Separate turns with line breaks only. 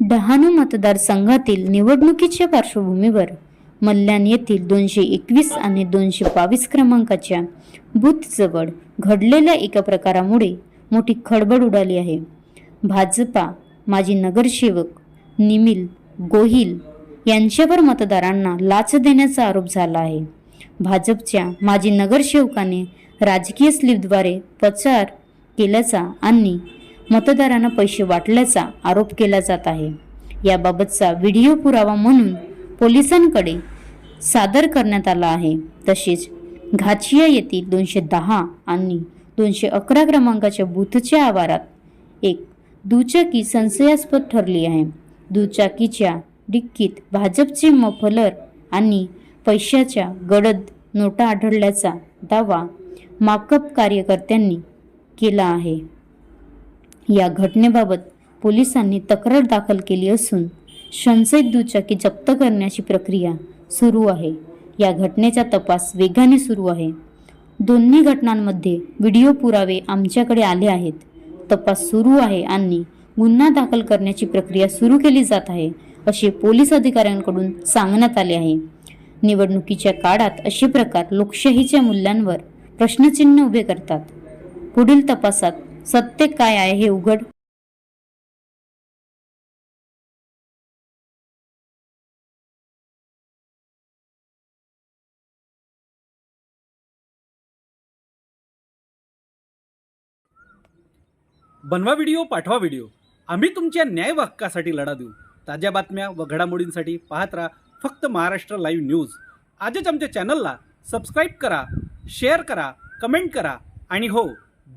डहाणू मतदारसंघातील निवडणुकीच्या पार्श्वभूमीवर मल्याण येथील दोनशे एकवीस आणि दोनशे बावीस क्रमांकाच्या बूथजवळ घडलेल्या एका प्रकारामुळे मोठी खळबळ उडाली आहे. भाजपा माजी नगरसेवक निमिल गोहिल यांच्यावर मतदारांना लाच देण्याचा आरोप झाला आहे. भाजपच्या माजी नगरसेवकाने राजकीय स्लिपद्वारे प्रचार केल्याचा आणि मतदारांना पैसे वाटल्याचा आरोप केला जात आहे. याबाबतचा व्हिडिओ पुरावा म्हणून पोलिसांकडे सादर करण्यात आला आहे. तसेच घाचिया येथील दोनशे दहा आणि दोनशे अकरा क्रमांकाच्या बूथच्या आवारात एक दुचाकी संशयास्पद ठरली आहे. दुचाकीच्या डिक्कीत भाजपचे मफलर आणि पैशाच्या गडद नोटा आढळल्याचा दावा माकप कार्यकर्त्यांनी केला आहे. या घटनेबाबत पोलिसांनी तक्रार दाखल केली असून संशयित दुचाकी जप्त करण्याची प्रक्रिया सुरू आहे. या घटनेचा तपास वेगाने सुरू आहे. दोन्ही घटनांमध्ये व्हिडिओ पुरावे आमच्याकडे आले आहेत. तपास सुरू आहे आणि गुन्हा दाखल करण्याची प्रक्रिया सुरू केली जात आहे असे पोलीस अधिकाऱ्यांकडून सांगण्यात आले आहे. निवडणुकीच्या काळात असे प्रकार लोकशाहीच्या मूल्यांवर प्रश्नचिन्ह उभे करतात. पुढील तपासात सत्य काय आहे हे उघड.
बनवा व्हिडिओ पाठवा व्हिडिओ. आम्ही तुमच्या न्याय लढा देऊ. ताज्या बातम्या व घडामोडींसाठी पाहत राहा फक्त महाराष्ट्र लाईव्ह न्यूज. आजच आमच्या चॅनलला सबस्क्राईब करा शेअर करा कमेंट करा आणि हो